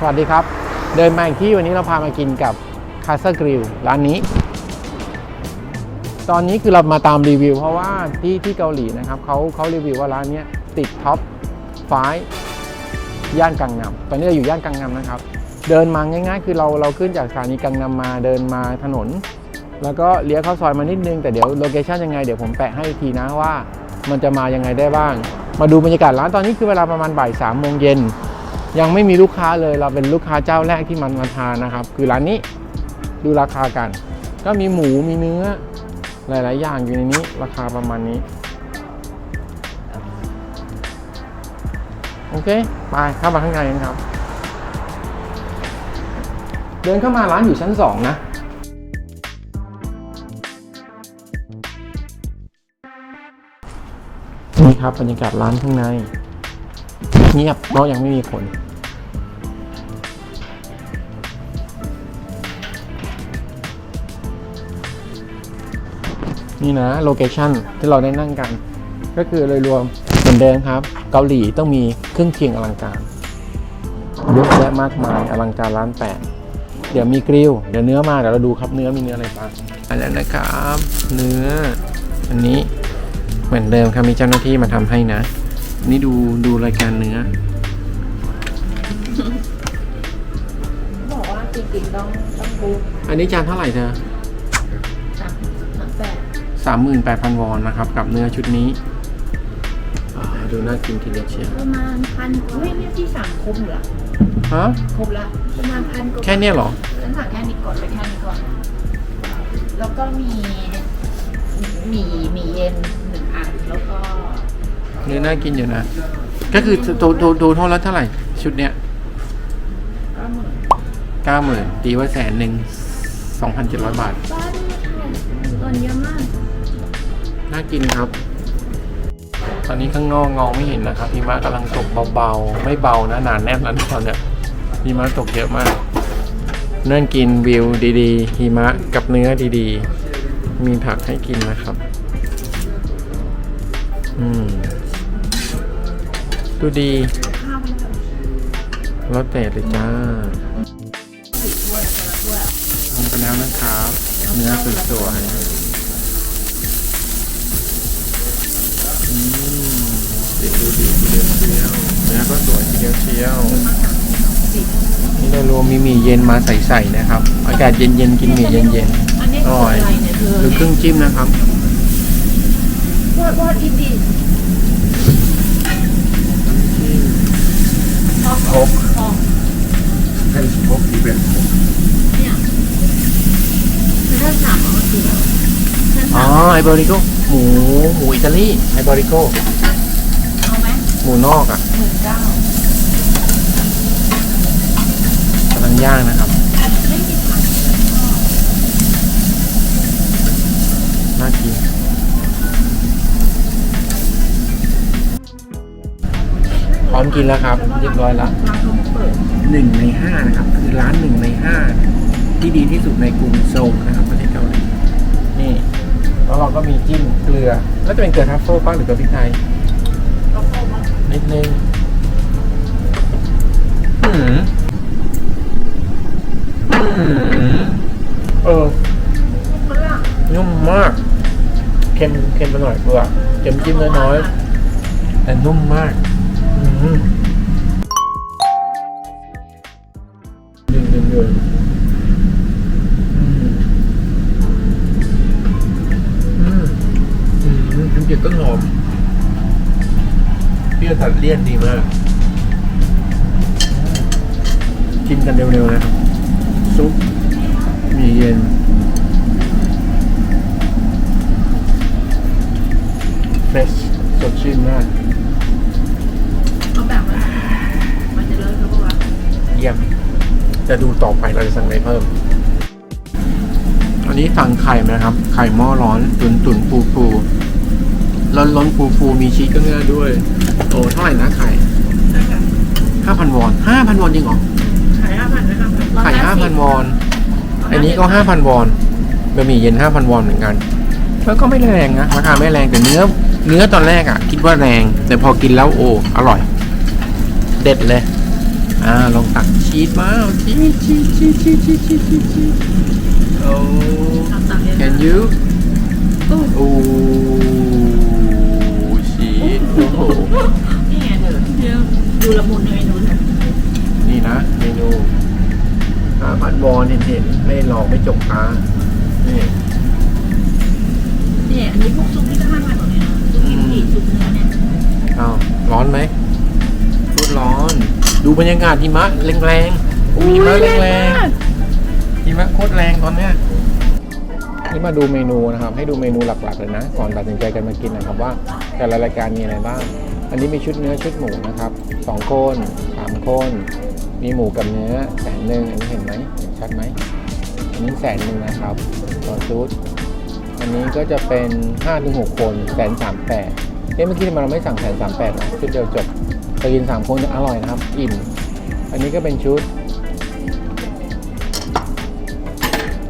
สวัสดีครับ เดินมาอีกที่วันนี้เราพามากินกับคาส a กริลร้านนี้ ตอนนี้คือเรามาตามรีวิว เพราะว่าที่ที่เกาหลีนะครับเขาเขารีวิวว่าร้านนี้ติดท็อปฟย่านกังนำตอนนี้เราอยู่ย่านกังนำนะครับ เดินมาง่ายๆ คือเราเราขึ้นจากสถานีกังนำมาเดินมาถนน แล้วก็เลี้ยวเข้าซอยมานิดนึงแต่เดี๋ยวโลเคชันยังไงเดี๋ยวผมแปะให้ทีนะว่ามันจะมายังไงได้บ้าง มาดูบรรยากาศร้านตอนนี้คือเวลาประมาณบ่ายสามโมงเย็น ยังไม่มีลูกค้าเลยเราเป็นลูกค้าเจ้าแรกที่มันมาทานนะครับ คือร้านนี้ดูราคากัน ก็มีหมูมีเนื้อ หลาย ๆ อย่างอยู่ในนี้ ราคาประมาณนี้โอเคไปเข้ามาข้างในกันครับ เดินเข้ามาร้านอยู่ชั้น 2 นะนี่ครับบรรยากาศร้านข้างใน เงียบเพราะยังไม่มีคน นี่นะโลเคชั่นที่เราได้นั่งกัน ก็คือโดยรวมเหมือนเดิมครับ เกาหลีต้องมีเครื่องเคียงอลังการเยอะแยะมากมายอลังการร้านแปดเดี๋ยวมีกริลเดี๋ยวเนื้อมาเดี๋ยวเราดูครับเนื้อมีเนื้ออะไรบ้างอันนั้นนะครับ เนื้อ อันนี้เหมือนเดิมครับมีเจ้าหน้าที่มาทำให้นะ นี่ดูดูรายการเนื้อ บอกว่าจริงๆต้องต้องบูมอันนี้จานเท่าไหร่เธอสามสามแปดสามหมื่นแปดพันวอนนะครับ กับเนื้อชุดนี้อ่าดูน่ากินทีเดียวเชียวประมาณพันเฮ้ยเนี่ยที่สั่งครบเหรอฮะครบละประมาณพันกว่าแค่เนี้ยเหรอ ฉันสั่งแค่นี้ก่อนไปแค่นี้ก่อน แล้วก็มีหมี่หมี่เย็นหนึ่งอันแล้วก็ เนื้อน่ากินอยู่นะ ก็คือโดโดโดเท่าละเท่าไหร่ ชุดเนี้ยก็เหมือนเก้าหมื่นตีว่าแสนหนึ่งสองพันเจ็ดร้อยบาท บ้านเงินเยอะมากน่ากินครับ ตอนนี้ข้างนอกมองไม่เห็นนะครับหิมะกำลังตกเบาๆ ไม่เบานะหนานแน่นแล้วตอนเนี้ยหิมะตกเยอะมาก นั่งกินวิวดีๆหิมะกับเนื้อดีๆ มีผักให้กินนะครับ อืม ดูดีข้าวมันแบบแล้วแต่เลยจ้าสี่ถ้วยแต่ละถ้วยลงไปแล้วนะครับ เนื้อสวยๆอืมเด็กดูดีทีเดียวเชียวเนื้อก็สวยทีเดียวเชียวนี่ได้รวมมีหมี่เย็นมาใส่ๆนะครับ อากาศเย็นๆกินหมี่เย็นอันนี้ๆอคือร่อยอะไรเนี่ยเธอหรือเครื่องจิ้มนะครับ what what is this ครบ อ๋อ ให้พบที่เป็นผม เนี่ยถ้าถามว่าคืออะไรฉัน อ๋อ ถาม ไอเบริโกหมูหมูอิตาลีไอเบริโกเอาไหมหมูนอกอะหมื่นเก้ากำลังย่างนะครับ ไม่มีผักน่ากินพร้อมกินแล้วครับ เรียบร้อยแล้วร้านเขาเปิดหนึ่งในห้านะครับ คือร้านหนึ่งในห้าที่ดีที่สุดในกรุงโซลนะครับประเทศ แล้วเราก็มีจิ้มเกลือ แล้วจะเป็นเกลือทัฟเฟิลป้าหรือเกลือพริกไทยก็เข้ามานิดนึงอืมอืมเออฝรั่งนุ่มมาก เค็มเค็มไปหน่อยเกลือเค็มจิ้มน้อยๆแต่นุ่มมาก รี้ยวตัดเลี่ยนดีมาก กินกันเร็วๆนะครับซุปมีเย็น เฟรชสดชื่นมากเอาแบบมันมันจะเลิกแล้วปะวะเยี่ยม จะดูต่อไปเราจะสั่งอะไรเพิ่ม อันนี้สั่งไข่มานะครับ ไข่หม้อร้อน ตุนตุนฟูฟู ร้อนร้อนฟูฟูมีชีสก็เนื้อด้วย โอ้เท่าไหร่นะไข่ห้าพันวอนห้าพันวอนจริงหรอไข่ห้าพันนะครับไข่ห้าพันวอน อันนี้ก็ห้าพันวอนบะหมี่เย็นห้าพันวอนเหมือนกันแล้วก็ไม่แรงนะราคาไม่แรงแต่เนื้อ เนื้อตอนแรกอะ คิดว่าแรง แต่พอกินแล้วโอ้อร่อย เด็ดเลย อ่าลองตักชีสมาชีสชีสชีสชีสชีสชีสชีสโอ้ can you โอ้ โอ้โหนี่ไงเธอดูละมุนในเมนูเธอนี่นะเมนูอาผัดวอนเห็นๆไม่หลอกไม่จกตานี่เนี่ยอันนี้พวกซุปนี่ก็ห้าพันหมดเลยนะซุปกิมจิซุปเนื้อเนี่ยอ้าวร้อนไหมพูดร้อน ดูบรรยากาศหิมะแรงๆโอ้หิมะแรงๆหิมะโคตรแรงตอนเนี้ย นี่มาดูเมนูนะครับ ให้ดูเมนูหลักๆเลยนะ ก่อนตัดสินใจกันมากินนะครับว่าแต่ละรายการมีอะไรบ้าง อันนี้มีชุดเนื้อชุดหมูนะครับสองคนสามคนมีหมูกับเนื้อแสนหนึ่งอันนี้เห็นไหมเห็นชัดไหมอันนี้แสนหนึ่งนะครับต่อชุด อันนี้ก็จะเป็น5้าถึงหคนแสนสามแปดเอ๊ะเมื่อกี้ทำไมเราไม่สั่งแสนสามแปดนะชุดเดียวจบไปกินสามคนจะอร่อยนะครับ อิ่ม อันนี้ก็เป็นชุด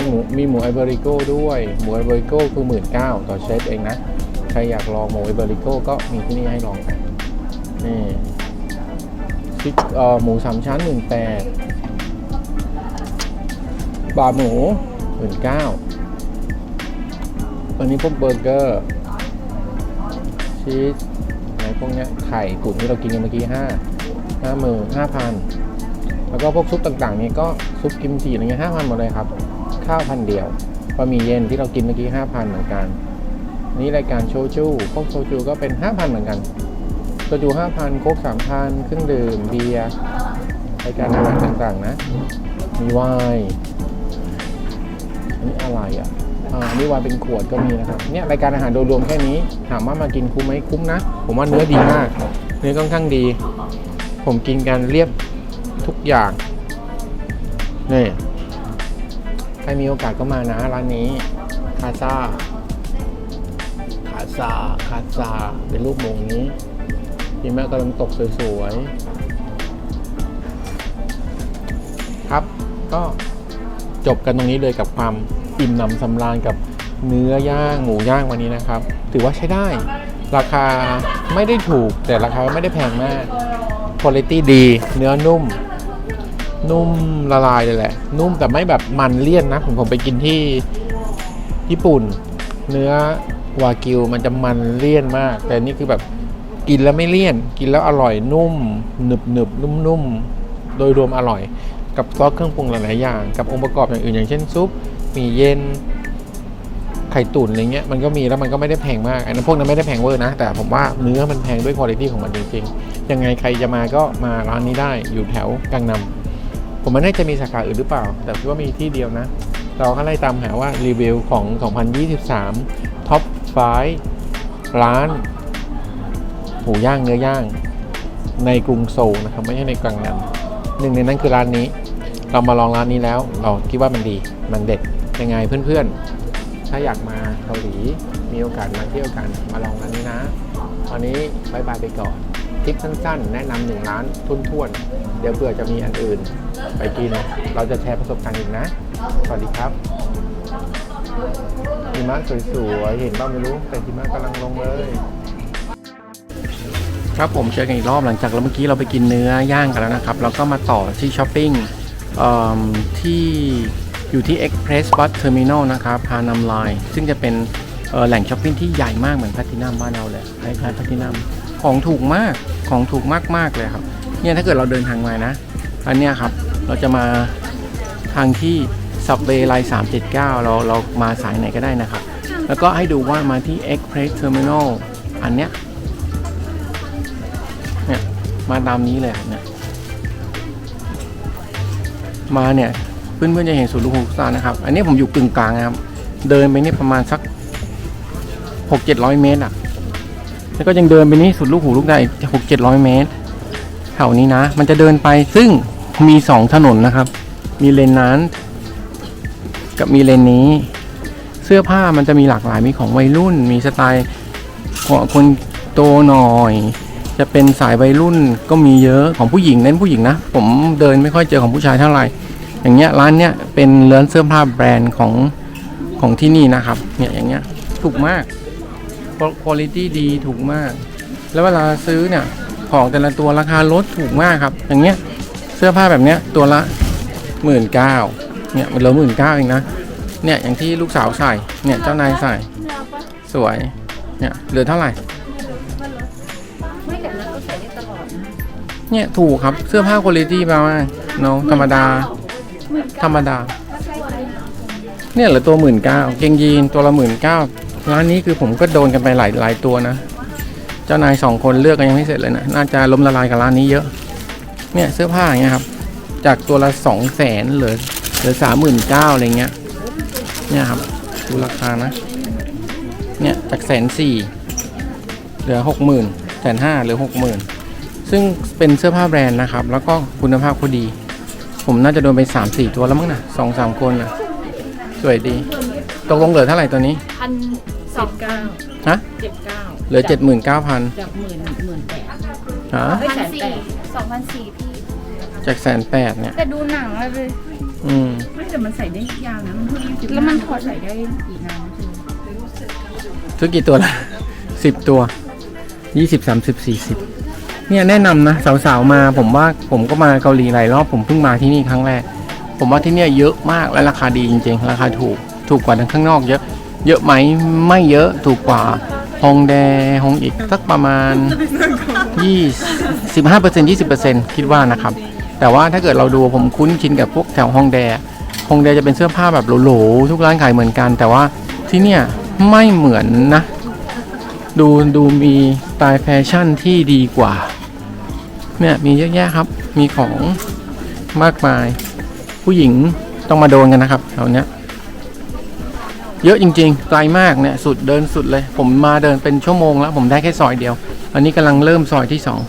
มีหมูมีหมูไอเบริโก้ด้วย หมูไอเบริโก้คือหมื่นเก้าต่อเชฟเองนะ ใครอยากลองหมูไอเบริโก้ก็มีที่นี่ให้ลองกันนี่ชิคเอ่อหมูสามชั้นหมื่นแปดบาร์หมูหมื่นเก้าอันนี้พวกเบอร์เกอร์ชีสอะไรพวกเนี้ยไข่ตุ๋นที่เรากินกันเมื่อกี้ห้าห้าหมื่นห้าพันแล้วก็พวกซุปต่างๆ นี้ก็ซุปกิมจิอะไรเงี้ยห้าพันหมดเลยครับ ข้าวพันเดียวบะหมี่เย็นที่เรากินเมื่อกี้ห้าพันเหมือนกัน นี่รายการโชจูพวกโชจูก็เป็นห้าพันเหมือนกันโชจูห้าพันโค้กสามพันเครื่องดื่มเบียร์รายการอาหารต่างๆนะ มีไวน์อันนี้อะไรอะอ่านี่วายเป็นขวดก็มีนะครับ เนี่ยรายการอาหารโดยรวมแค่นี้ ถามว่ามากินคุ้มไหมคุ้มนะ ผมว่าเนื้อดีมาก เนื้อค่อนข้างดี ผมกินกันเรียบทุกอย่างนี่ ใครมีโอกาสก็มานะร้านนี้ คาซาคาซาคาซาเป็นรูปมูนี้พี่แม่กำลังตกสวยๆ ครับ ก็จบกันตรงนี้เลยกับความอิ่มหนำสำราญกับเนื้อย่างหมูย่างวันนี้นะครับ ถือว่าใช้ได้ ราคาไม่ได้ถูกแต่ราคาไม่ได้แพงมากคุณภาพดี เนื้อนุ่ม นุ่มละลายเลยแหละ นุ่มแต่ไม่แบบมันเลี่ยนนะผมผมไปกินที่ญี่ปุ่น เนื้อวากิวมันจะมันเลี่ยนมาก แต่นี่คือแบบกินแล้วไม่เลี่ยน กินแล้วอร่อยนุ่มหนึบหนึบนุ่มนุ่มๆโดยรวมอร่อย กับซอสเครื่องปรุงหลายๆอย่าง กับองค์ประกอบอย่างอื่นอย่างเช่นซุปมีเย็นไข่ตุ๋นอะไรเงี้ยมันก็มีแล้วมันก็ไม่ได้แพงมากอันนั้นพวกนั้นไม่ได้แพงเวอร์นะ แต่ผมว่าเนื้อมันแพงด้วยคุณภาพของมันจริงๆยังไงใครจะมาก็มาร้านนี้ได้อยู่แถวกลางนำ ผมไม่แน่ใจมีสาขาอื่นหรือเปล่า แต่คิดว่ามีที่เดียวนะ เราก็ไล่ตามหาว่ารีวิวของ 2023 ท็อป5ร้านหมูย่างเนื้อย่าง ในกรุงโซลนะครับ ไม่ใช่ในกลางนำหนึ่งในนั้นคือร้านนี้ เรามาลองร้านนี้แล้ว เราคิดว่ามันดีมันเด็ดยังไงเพื่อนๆ ถ้าอยากมาเกาหลีมีโอกาสมาเที่ยวกันมาลองร้านนี้นะตอนนี้บายบายไปก่อนิปสั้นๆ แนะนำหนึ่งร้านทุ่นๆ เดี๋ยวเผื่อจะมีอันอื่น ไปกิน เราจะแชร์ประสบการณ์อีกนะ สวัสดีครับหิมะสวยๆ เห็นบ้างไม่รู้ แต่หิมะกำลังลงเลย ครับผมเจอกันอีกรอบหลังจากเราเมื่อกี้เราไปกินเนื้อย่างกันแล้วนะครับแล้วก็มาต่อที่ช้อปปิ้งที่อยู่ที่ Express Bus Terminal นะครับพานำไลน์ซึ่งจะเป็นแหล่งช้อปปิ้งที่ใหญ่มากเหมือนแพทินัมบ้านเราเลยคล้ายๆแพทินัม ของถูกมากของถูกมากๆเลยครับ เนี่ยถ้าเกิดเราเดินทางมานะ อันเนี้ยครับเราจะมาทางที่ Subway ไลน์379 เราเรามาสายไหนก็ได้นะครับ แล้วก็ให้ดูว่ามาที่ Express Terminal อันเนี้ยเนี่ยมาตามนี้เลยเนี่ยมาเนี่ยเพื่อนๆจะเห็นสวนลูกหูลูกตานะครับ อันนี้ผมอยู่กึ่งกลางนะครับ เดินไปนี่ประมาณสักหกเจ็ดร้อยเมตรอะ แล้วก็ยังเดินไปนี่สุดลูกหูลูกตาอีกหกเจ็ดร้อยเมตรแถวนี้นะ มันจะเดินไปซึ่งมีสองถนนนะครับ มีเลนนั้น กับมีเลนนี้ เสื้อผ้ามันจะมีหลากหลายมีของวัยรุ่น มีสไตล์ของคนโตหน่อย จะเป็นสายวัยรุ่นก็มีเยอะของผู้หญิงเน้นผู้หญิงนะ ผมเดินไม่ค่อยเจอของผู้ชายเท่าไหร่ อย่างเงี้ยร้านเนี้ยเป็นเรือนเสื้อผ้าแบรนด์ของของที่นี่นะครับ เนี่ยอย่างเงี้ยถูกมาก คุณภาพดีถูกมาก แล้วเวลาซื้อเนี่ยของแต่ละตัวราคาลดถูกมากครับ อย่างเงี้ยเสื้อผ้าแบบเนี้ยตัวละหมื่นเก้าเนี่ยมันเหลือหมื่นเก้าเองนะเนี่ยอย่างที่ลูกสาวใส่เนี่ยเจ้านายใส่สวยเนี่ยเหลือเท่าไหร่เนี่ยถูกครับเสื้อผ้าคุณภาพมากเนาะธรรมดา ธรรมดา เนี่ยเหลือตัวหมื่นเก้าเกงยีนตัวละหมื่นเก้า ร้านนี้คือผมก็โดนกันไปหลายหลายตัวนะ เจ้านายสองคนเลือกกันยังไม่เสร็จเลยนะ น่าจะล้มละลายกับร้านนี้เยอะ เนี่ยเสื้อผ้าอย่างเงี้ยครับ จากตัวละสองแสนเหลือเหลือสามหมื่นเก้าอะไรเงี้ย เนี่ยครับดูราคานะ เนี่ยจากแสนสี่เหลือหกหมื่นแสนห้าหลือหกหมื่นซึ่งเป็นเสื้อผ้าแบรนด์นะครับ แล้วก็คุณภาพเขาดี ผมน่าจะโดนไปสามสี่ตัวแล้วมั้งนะสองสามคนนะสวยดี ตกลงเหลือเท่าไหร่ตัวนี้พัน สองเก้าฮะเจ็ดเก้าเหลือเจ็ดหมื่นเก้าพันจากหมื่นหมื่นแปดฮะไม่แสนแปดสองพันสี่พี่ จากแสนแปดเนี่ย แต่ดูหนังเลย อืมไม่แต่มันใส่ได้ยาวนะมันเพิ่งยี่สิบแล้วมันถอดใส่ได้อีกนานนะคือซื้อกี่ตัวละสิบตัวยี่สิบสามสิบสี่สิบเนี่ยแนะนำนะสาวๆมาผมว่าผมก็มาเกาหลีหลายรอบผมเพิ่งมาที่นี่ครั้งแรก ผมว่าที่เนี่ยเยอะมากและราคาดีจริง ๆ ราคาถูกถูกกว่าทางข้างนอกเยอะ เยอะไหมไม่เยอะถูกกว่าฮองแดฮองอีกสักประมาณยี่สิบห้าเปอร์เซ็นต์ยี่สิบเปอร์เซ็นต์คิดว่านะครับ แต่ว่าถ้าเกิดเราดูผมคุ้นชินกับพวกแถวฮองแดฮองแดจะเป็นเสื้อผ้าแบบโหลๆทุกร้านขายเหมือนกัน แต่ว่าที่เนี่ยไม่เหมือนนะ ดูดูมีสไตล์แฟชั่นที่ดีกว่าเนี่ยมีเยอะแยะครับมีของมากมาย ผู้หญิงต้องมาโดนกันนะครับแถวเนี้ย เยอะจริง ๆ ไกลมากเนี่ยสุดเดินสุดเลย ผมมาเดินเป็นชั่วโมงแล้ว ผมได้แค่ซอยเดียว อันนี้กำลังเริ่มซอยที่สอง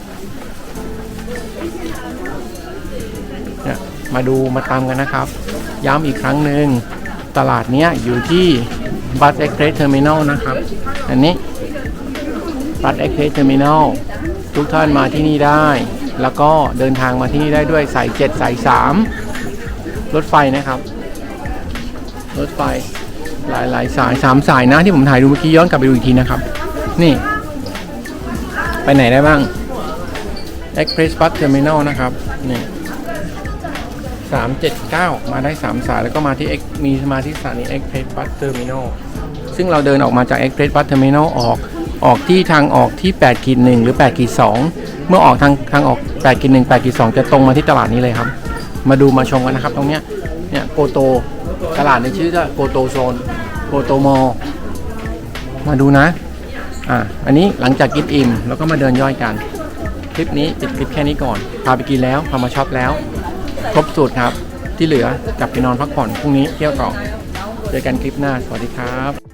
เนี่ยมาดูมาตามกันนะครับ ย้ำอีกครั้งหนึ่งตลาดเนี้ยอยู่ที่บัสเอ็กเพรสเทอร์มินอลนะครับ อันนี้บัสเอ็กเพรสเทอร์มินอลทุกท่านมาที่นี่ได้ แล้วก็เดินทางมาที่นี่ได้ด้วยสาย7สาย3รถไฟนะครับ รถไฟ หลายหลายสายสามสายนะที่ผมถ่ายดูเมื่อกี้ย้อนกลับไปดูอีกทีนะครับ นี่ ไปไหนได้บ้าง Express Bus Terminal นะครับ นี่สามเจ็ดเก้ามาได้สามสาย แล้วก็มาที่ X มีมาที่สถานี Express Bus Terminal ซึ่งเราเดินออกมาจาก Express Bus Terminal ออกออกที่ทางออกที่8ขีด1หรือ8ขีด2เมื่อออกทางทางออก8ขีด1 8ขีด2จะตรงมาที่ตลาดนี้เลยครับ มาดูมาชมกันนะครับ ตรงเนี้ยเนี่ยโกโต ตลาดในชื่อว่าโกโตโซนโกโตมอลมาดูนะ อ่า อันนี้หลังจากกินอิ่ม แล้วก็มาเดินย่อยกัน คลิปนี้ปิดคลิปแค่นี้ก่อน พาไปกินแล้ว พามาช็อปแล้ว ครบสูตรครับ ที่เหลือกลับไปนอนพักผ่อนพรุ่งนี้เที่ยวต่อ เจอกันคลิปหน้า สวัสดีครับ